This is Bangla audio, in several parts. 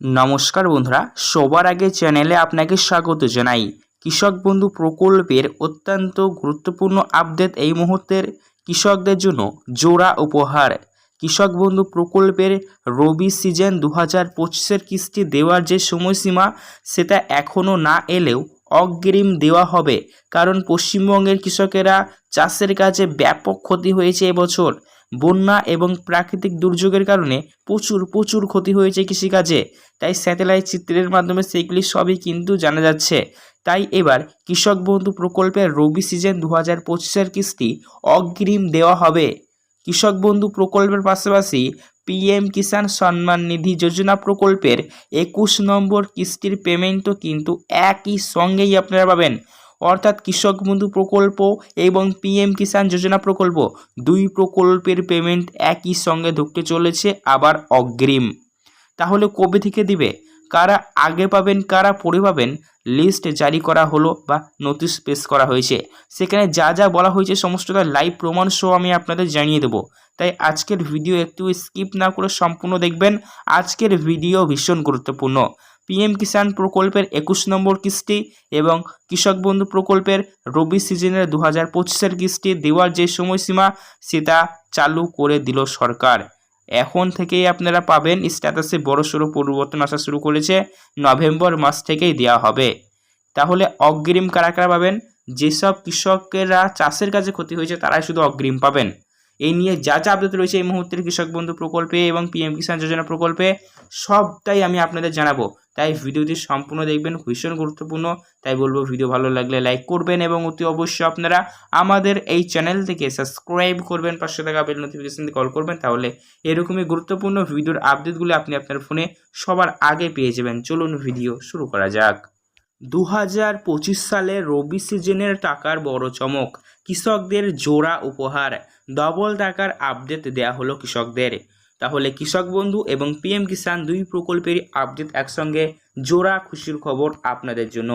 নমস্কার বন্ধুরা, সবার আগে চ্যানেলে আপনাকে স্বাগত জানাই। কৃষক বন্ধু প্রকল্পের অত্যন্ত গুরুত্বপূর্ণ আপডেট এই মুহূর্তের কৃষকদের জন্য জোড়া উপহার। কৃষক বন্ধু প্রকল্পের রবি সিজন দু হাজার পঁচিশের কিস্তি দেওয়ার যে সময়সীমা, সেটা এখনও না এলেও অগ্রিম দেওয়া হবে। কারণ পশ্চিমবঙ্গের কৃষকেরা চাষের কাজে ব্যাপক ক্ষতি হয়েছে এবছর। বন্যা এবং প্রাকৃতিক দুর্যোগের কারণে প্রচুর প্রচুর ক্ষতি হয়েছে কৃষিকাজে। তাই স্যাটেলাইট চিত্রের মাধ্যমে সেইগুলি সবই কিন্তু জানা যাচ্ছে। তাই এবার কৃষক বন্ধু প্রকল্পের রবি সিজন দু হাজার পঁচিশের কিস্তি অগ্রিম দেওয়া হবে। কৃষক বন্ধু প্রকল্পের পাশাপাশি পিএম কিষাণ সম্মান নিধি যোজনা প্রকল্পের একুশ নম্বর কিস্তির পেমেন্টও কিন্তু একই সঙ্গেই আপনারা পাবেন। অর্থাৎ কৃষক বন্ধু প্রকল্প এবং পিএম কিষাণ যোজনা প্রকল্প। দুই প্রকল্পের পেমেন্ট একই সঙ্গে ঢুকতে চলেছে, আবার অগ্রিম। তাহলে কবে থেকে দিবে? কারা আগে পাবেন, কারা পরে পাবেন লিস্ট জারি করা হলো বা নোটিশ পেশ করা হয়েছে। সেখানে যা যা বলা হয়েছে সমস্তটা লাইভ প্রমাণ সহ আমি আপনাদের জানিয়ে দেবো। তাই আজকের ভিডিও একটু স্কিপ না করে সম্পূর্ণ দেখবেন। আজকের ভিডিও ভীষণ গুরুত্বপূর্ণ। পিএম কিষাণ প্রকল্পের একুশ নম্বর কিস্তি এবং কৃষক বন্ধু প্রকল্পের রবি সিজনের দু হাজার পঁচিশের কিস্তি দেওয়ার যে সময়সীমা, সেটা চালু করে দিল সরকার। এখন থেকেই আপনারা পাবেন স্ট্যাটাসে বড়সড় পরিবর্তন আসা শুরু করেছে। নভেম্বর মাস থেকেই দেওয়া হবে। তাহলে অগ্রিম কারা কারা পাবেন? যেসব কৃষকেরা চাষের কাজে ক্ষতি হয়েছে, তারাই শুধু অগ্রিম পাবেন। এই নিয়ে যা যা আপডেট রয়েছে এই মুহূর্তের কৃষক বন্ধু প্রকল্পে এবং পিএম কিষাণ যোজনা প্রকল্পে সবটাই আমি আপনাদের জানাব। তাই ভিডিওটি সম্পূর্ণ দেখবেন, ভীষণ গুরুত্বপূর্ণ। তাই বলব, ভিডিও ভালো লাগলে লাইক করবেন এবং অতি অবশ্যই আপনারা আমাদের এই চ্যানেল থেকে সাবস্ক্রাইব করবেন পাঁচশো টাকা বেল নোটিফিকেশন কল করবেন। তাহলে এরকমই গুরুত্বপূর্ণ ভিডিওর আপডেটগুলো আপনি আপনার ফোনে সবার আগে পেয়ে যাবেন। চলুন ভিডিও শুরু করা যাক। দু হাজার পঁচিশ সালে রবি সিজনের টাকার বড় চমক, কৃষকদের জোড়া উপহার। ডবল টাকার আপডেট দেয়া হলো কৃষকদের। তাহলে কৃষক বন্ধু এবং পিএম কিষাণ দুই প্রকল্পের আপডেট একসঙ্গে জোড়া খুশির খবর আপনাদের জন্য।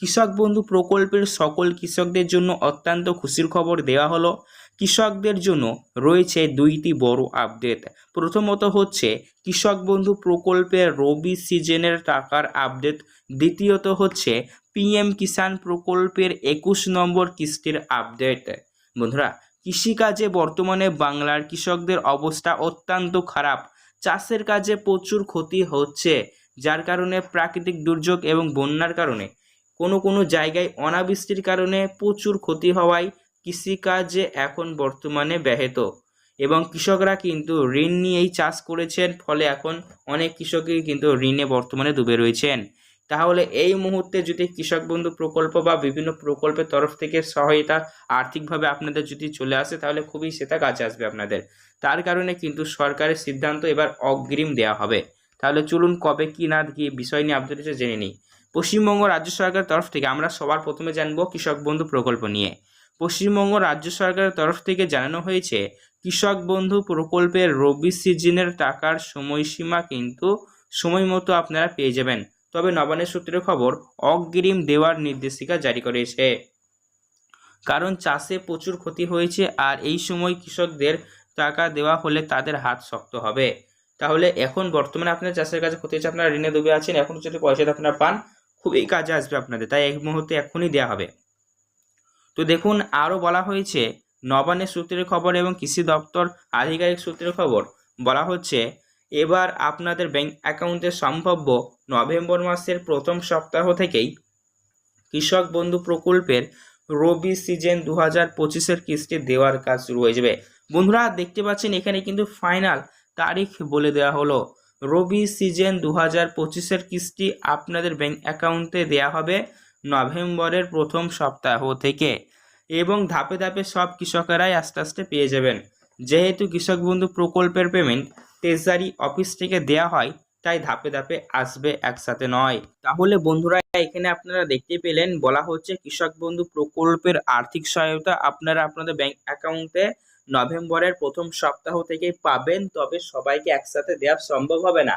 কৃষক বন্ধু প্রকল্পের সকল কৃষকদের জন্য অত্যন্ত খুশির খবর দেওয়া হলো। কৃষকদের জন্য রয়েছে দুইটি বড় আপডেট। প্রথমত হচ্ছে, কৃষক বন্ধু প্রকল্পের রবি সিজনের টাকার আপডেট। দ্বিতীয়ত হচ্ছে, পিএম কিষাণ প্রকল্পের একুশ নম্বর কিস্তির আপডেট। বন্ধুরা, কৃষিকাজে বর্তমানে বাংলার কৃষকদের অবস্থা অত্যন্ত খারাপ। চাষের কাজে প্রচুর ক্ষতি হচ্ছে, যার কারণে প্রাকৃতিক দুর্যোগ এবং বন্যার কারণে। কোনো কোনো জায়গায় অনাবৃষ্টির কারণে প্রচুর ক্ষতি হওয়ায় কৃষিকাজে এখন বর্তমানে ব্যাহত। এবং কৃষকরা কিন্তু ঋণ নিয়েই চাষ করেছেন, ফলে এখন অনেক কৃষকই কিন্তু ঋণে বর্তমানে ডুবে রয়েছেন। তাহলে এই মুহূর্তে যদি কৃষক বন্ধু প্রকল্প বা বিভিন্ন প্রকল্পের তরফ থেকে সহায়তা আর্থিকভাবে আপনাদের যদি চলে আসে, তাহলে খুবই সেটা কাজে আসবে আপনাদের। তার কারণে কিন্তু সরকারের সিদ্ধান্ত এবার অগ্রিম দেওয়া হবে। তাহলে চলুন কবে কি না কি বিষয় নিয়ে আপনাদের জেনে নিই। পশ্চিমবঙ্গ রাজ্য সরকারের তরফ থেকে আমরা সবার প্রথমে জানব কৃষক বন্ধু প্রকল্প নিয়ে। পশ্চিমবঙ্গ রাজ্য সরকারের তরফ থেকে জানানো হয়েছে, কৃষক বন্ধু প্রকল্পের রবি সিজনের টাকার সময়সীমা কিন্তু সময় মতো আপনারা পেয়ে যাবেন। তবে নবান্নের সূত্রের খবর, অগ্রিম দেওয়ার নির্দেশিকা জারি করেছে। কারণ চাষে প্রচুর ক্ষতি হয়েছে আর এই সময় কৃষকদের টাকা দেওয়া হলে তাদের হাত শক্ত হবে। তাহলে এখন বর্তমানে আপনার চাষের কাছে ক্ষতি হচ্ছে আপনারা ঋণে ডুবে আছেন, এখন যদি পয়সাটা আপনারা পান খুবই কাজে আসবে আপনাদের, তাই এক মুহূর্তে এখনই দেওয়া হবে। তো দেখুন, আরও বলা হয়েছে, নবান্নের সূত্রের খবর এবং কৃষি দপ্তর আধিকারিক সূত্রের খবর বলা হচ্ছে, এবার আপনাদের ব্যাংক অ্যাকাউন্টে সম্ভাব্য নভেম্বর মাসের প্রথম সপ্তাহ থেকেই কৃষক বন্ধু প্রকল্পের রবি সিজন দু হাজার পঁচিশের কিস্তি দেওয়ার কাজ শুরু হয়ে যাবে। বন্ধুরা, দেখতে পাচ্ছেন এখানে কিন্তু ফাইনাল তারিখ বলে দেওয়া হলো। রবি সিজন দু হাজার পঁচিশের কিস্তি আপনাদের ব্যাঙ্ক অ্যাকাউন্টে দেওয়া হবে নভেম্বরের প্রথম সপ্তাহ থেকে এবং ধাপে ধাপে সব কৃষকেরাই আস্তে আস্তে পেয়ে যাবেন। যেহেতু কৃষক বন্ধু প্রকল্পের পেমেন্ট ট্রেজারি অফিস থেকে দেয়া হয়, তাই ধাপে ধাপে আসবে একসাথে নয়। তাহলে বন্ধুরা, এখানে আপনারা দেখতে পেলেন, বলা হচ্ছে কৃষক বন্ধু প্রকল্পের আর্থিক সহায়তা আপনারা আপনাদের ব্যাংক অ্যাকাউন্টে নভেম্বরের প্রথম সপ্তাহ থেকে পাবেন, তবে সবাইকে একসাথে দেওয়া সম্ভব হবে না।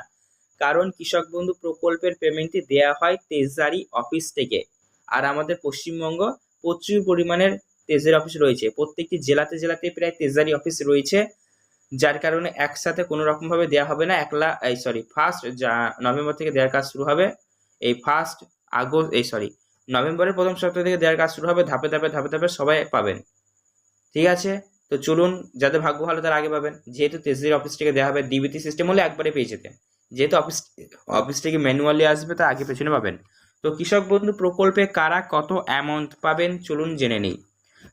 কারণ কৃষক বন্ধু প্রকল্পের পেমেন্টটি দেওয়া হয় ট্রেজারি অফিস থেকে। আর আমাদের পশ্চিমবঙ্গ প্রচুর পরিমাণের ট্রেজারি অফিস রয়েছে। প্রত্যেকটি জেলাতে জেলাতে প্রায় তেজারি অফিস রয়েছে। যার কারণে একসাথে কোনো রকমভাবে দেওয়া হবে না। একলা এই সরি ফার্স্ট নভেম্বর থেকে দেওয়ার কাজ শুরু হবে। এই ফার্স্ট আগস্ট এই সরি নভেম্বরের প্রথম সপ্তাহ থেকে দেওয়ার কাজ শুরু হবে। ধাপে ধাপে ধাপে ধাপে সবাই পাবেন। ঠিক আছে? তো চলুন, যাদের ভাগ্য ভালো তারা আগে পাবেন। যেহেতু তেজদির অফিস থেকে দেওয়া হবে ডিবিটি সিস্টেম হলে একবারে পেয়ে যেতেন। যেহেতু অফিস অফিস থেকে ম্যানুয়ালি আসবে তা আগে পেছনে পাবেন। তো কৃষক বন্ধু প্রকল্পে কারা কত অ্যামাউন্ট পাবেন, চলুন জেনে নিই।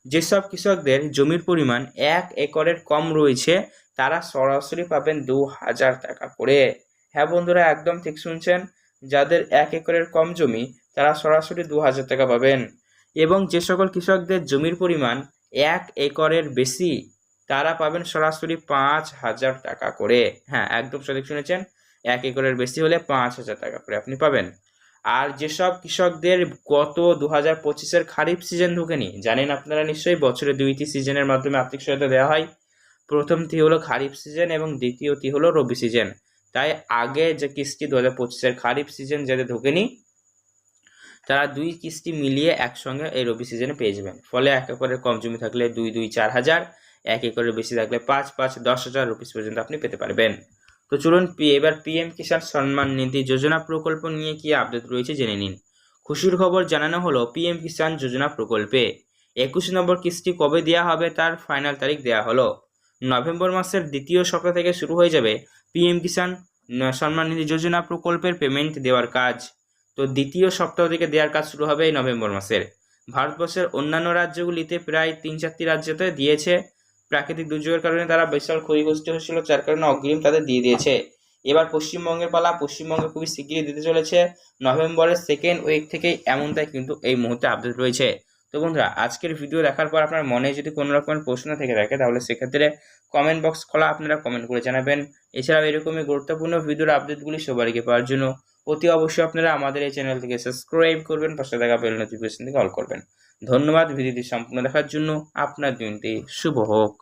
যেসব কৃষকদের জমির পরিমাণ এক একরের কম রয়েছে, তারা সরাসরি পাবেন দু হাজার টাকা করে। হ্যাঁ বন্ধুরা, একদম ঠিক শুনছেন? যাদের এক একরের কম জমি, তারা সরাসরি দু হাজার টাকা পাবেন। এবং যে সকল কৃষকদের জমির পরিমাণ এক একরের বেশি, তারা পাবেন সরাসরি পাঁচ হাজার টাকা করে। হ্যাঁ একদম সঠিক শুনেছেন। এক একরের বেশি হলে পাঁচ হাজার টাকা করে আপনি পাবেন। আর যেসব কৃষকদের গত দু হাজার পঁচিশের খারিফ সিজন ঢুকেনি, জানেন আপনারা নিশ্চয়ই বছরে দুইটি সিজনের মাধ্যমে আর্থিক সহায়তা দেওয়া হয়। প্রথমটি হলো খারিফ সিজন এবং দ্বিতীয়টি হলো রবি সিজন তাই আগে যে কিস্তি দু হাজার পঁচিশের খারিফ সিজন যাদের ঢোকেনি তারা দুই কিস্তি মিলিয়ে একসঙ্গে এই রবি সিজনে পেয়ে যাবেন। ফলে এক একরের কম জমি থাকলে দুই দুই, চার হাজার, এক একরের বেশি থাকলে পাঁচ পাঁচ, দশ হাজার রুপিস পর্যন্ত আপনি পেতে পারবেন। তো চলুন এবার পিএম কিষাণ সম্মান নিধি যোজনা প্রকল্প নিয়ে কি আপডেট রয়েছে জেনে নিন। খুশির খবর জানানো হলো পিএম কিষাণ যোজনা প্রকল্পে। একুশ নম্বর কিস্তি কবে দেওয়া হবে তার ফাইনাল তারিখ দেওয়া হলো। নভেম্বর মাসের দ্বিতীয় সপ্তাহ থেকে শুরু হয়ে যাবে পিএম কিষাণ সম্মান নিধি যোজনা প্রকল্পের পেমেন্ট দেওয়ার কাজ। তো দ্বিতীয় সপ্তাহ থেকে দেওয়ার কাজ শুরু হবে এই নভেম্বর মাসের। ভারতবর্ষের অন্যান্য রাজ্যগুলিতে প্রায় তিন চারটি রাজ্যতে দিয়েছে। প্রাকৃতিক দুর্যোগের কারণে তারা বিশাল ক্ষতিগ্রস্ত হয়েছিল, যার কারণে অগ্রিম তাদের দিয়ে দিয়েছে। এবার পশ্চিমবঙ্গের পালা পশ্চিমবঙ্গে খুবই শিগগিরই দিতে চলেছে। নভেম্বরের সেকেন্ড উইক থেকেই এমনটাই কিন্তু এই মুহূর্তে আপডেট রয়েছে। তো বন্ধুরা, আজকের ভিডিও দেখার পর আপনার মনে যদি কোনো রকমের প্রশ্ন থেকে থাকে, তাহলে সেক্ষেত্রে কমেন্ট বক্স খোলা আপনারা কমেন্ট করে জানাবেন। এছাড়াও এরকমই গুরুত্বপূর্ণ ভিডিওর আপডেটগুলি আগে পাওয়ার জন্য অতি অবশ্যই আপনারা আমাদের এই চ্যানেল থেকে সাবস্ক্রাইব করবেন, পাশে থাকা বেল নোটিফিকেশন থেকে অল করবেন। ধন্যবাদ, ভিডিওটি সম্পূর্ণ দেখার জন্য। আপনার দিনটি শুভ হোক।